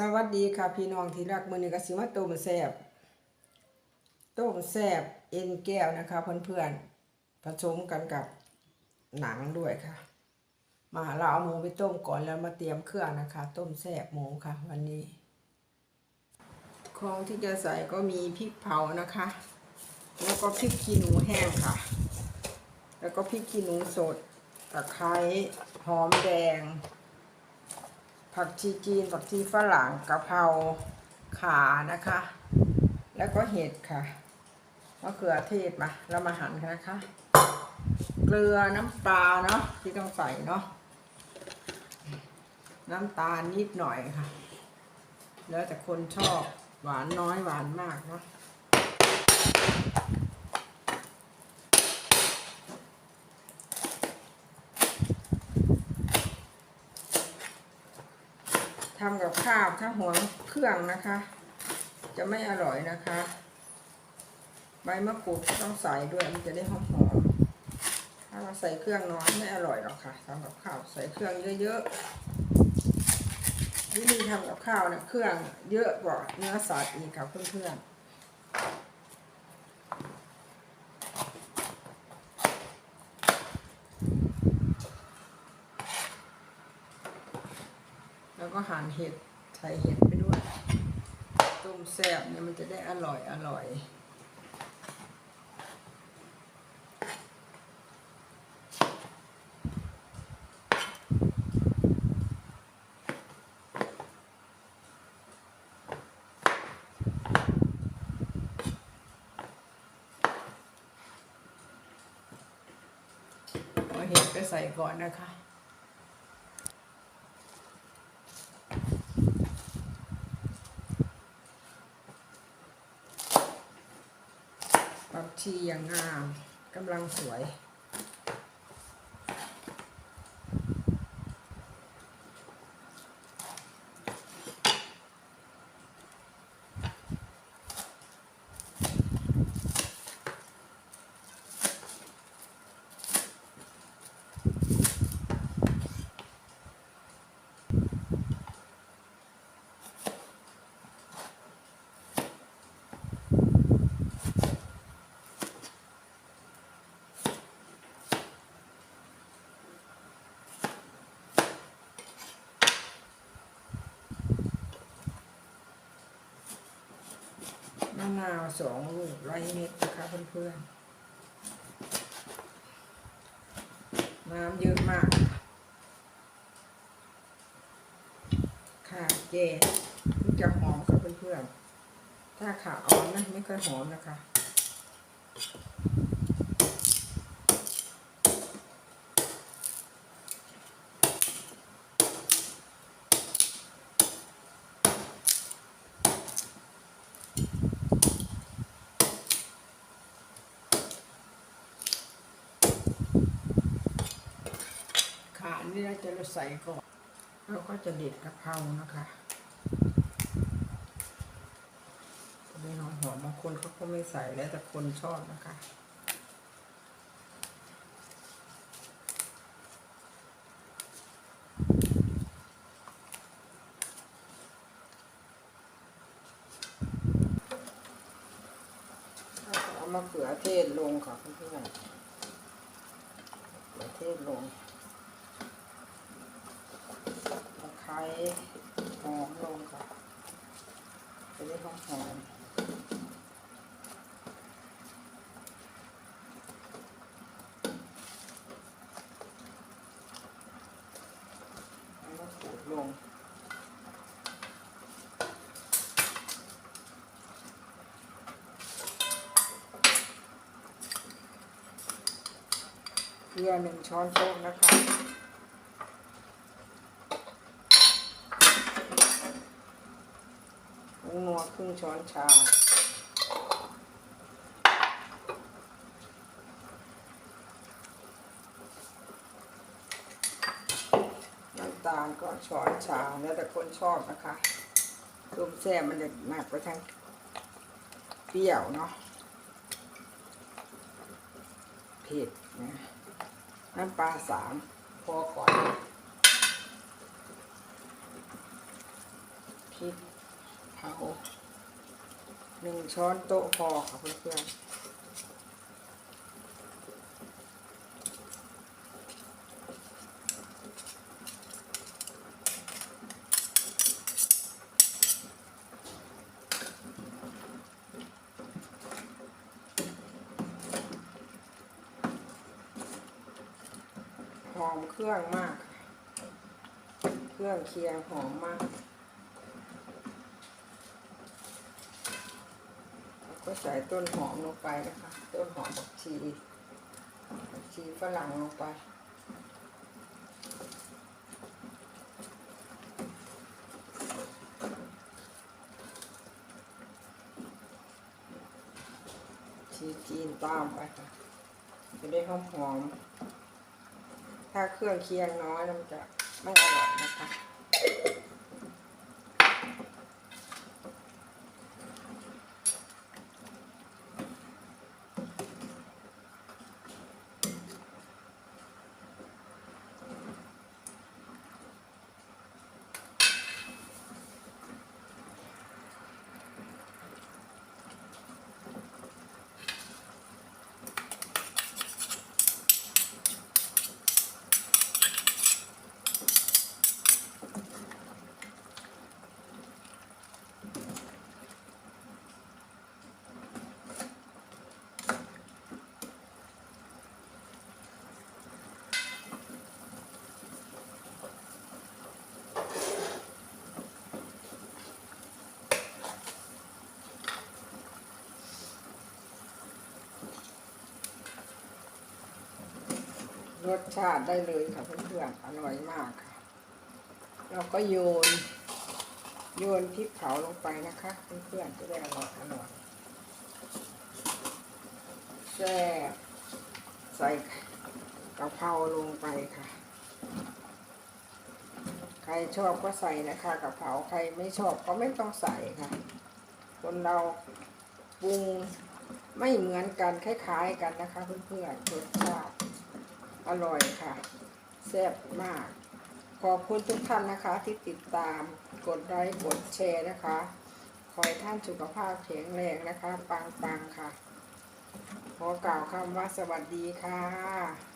สวัสดีค่ะพี่น้องที่รักมือนี้ก็สิมาต้มแซบต้มแซบเอ็นแก้วนะคะเพื่อนๆผสมกันกับหนังด้วยค่ะ มาเราเอาหมูไปต้มก่อนแล้วมาเตรียมเครื่องนะคะ ต้มแซบหมูค่ะ วันนี้ ของที่จะใส่ก็มีพริกเผานะคะ แล้วก็พริกขี้หนูแห้งค่ะ แล้วก็พริกขี้หนูสดตะไคร้หอมแดง ผักชีจีน ผักชีฝรั่งกะเพราขานะคะ แล้วก็เห็ดค่ะมะเขือเทศมาเรามาหั่นกันนะคะ เกลือน้ำปลาเนาะที่ต้องใส่เนาะน้ำตาลนิดหน่อยค่ะ แล้วแต่คนชอบหวานน้อยหวานมากเนาะ ทำกับข้าวถ้าหัวเครื่องนะคะ จะไม่อร่อยนะคะ ใบมะกรูดต้องใส่ด้วยมันจะได้หอมหอมถ้าเราใส่เครื่องน้อยไม่อร่อยหรอกค่ะทำกับข้าวใส่เครื่องเยอะๆวิธีทำกับข้าวเนี่ยเครื่องเยอะกว่าเนื้อสัตว์อีกค่ะเพื่อนๆ แล้วก็หั่นเห็ดใส่เห็ดไปด้วย ต้มแซ่บเนี่ยมันจะได้อร่อยอร่อยเอาเห็ดไปใส่ก่อนนะคะ ชีอย่างงามกำลังสวยาว สองลูกไรเม็ดนะคะเพื่อนๆ น้ำเยอะมาก ค่ะเจมันจะหอมค่ะเพื่อนๆ ถ้าขาอ่อนนะไม่ค่อยหอมนะคะ นี่เราจะใส่ก่อนเราก็จะเด็ดกะเพรานะคะจะได้หอมหอมบางคนเขาก็ไม่ใส่แล้วแต่คนชอบนะคะเอามะเขือเทศลงค่ะเพื่อนๆมะเขือเทศลง ตะไคร้ หอมลงค่ะจะได้หอมหอมแล้วขูดลงเกลือหนึ่งช้อนโต๊ะนะคะ ผงนั วครึ่งช้อนชา น้ำตาลก็ช้อนชาแล้วแต่คนชอบนะคะรวมแซ่บมันจะมากไปทางเปรี้ยวเนาะเผ็ดนะน้ำปลาสามพอก่อนพริก เผาหนึ่งช้อนโต๊ะพอค่ะเพื่อนๆหอมเครื่องมาก เครื่องเคียงหอมมาก ก็ใส่ต้นหอมลงไปนะคะ ต้นหอมผักชีผักชีฝรั่งลงไป ชีจีนตามไปค่ะจะได้หอมหอม ถ้าเครื่องเคียงน้อยมันจะไม่อร่อยนะคะ รสชาติได้เลยค่ะเพื่อนๆอร่อยมากค่ะ เราก็โยน โยนพริกเผาลงไปนะคะเพื่อนๆจะได้อร่อยอร่อยแช่ใส่กะเพราลงไปค่ะ ใครชอบก็ใส่นะคะกะเพราใครไม่ชอบก็ไม่ต้องใส่ค่ะ คนเราปรุงไม่เหมือนกันคล้ายๆกันนะคะเพื่อนๆรสชาติ อร่อยค่ะแซ่บมาก ขอบคุณทุกท่านนะคะที่ติดตามกดไลค์กดแชร์นะคะ ขอให้ท่านสุขภาพแข็งแรงนะคะ ปังๆค่ะ ขอกล่าวคำว่าสวัสดีค่ะ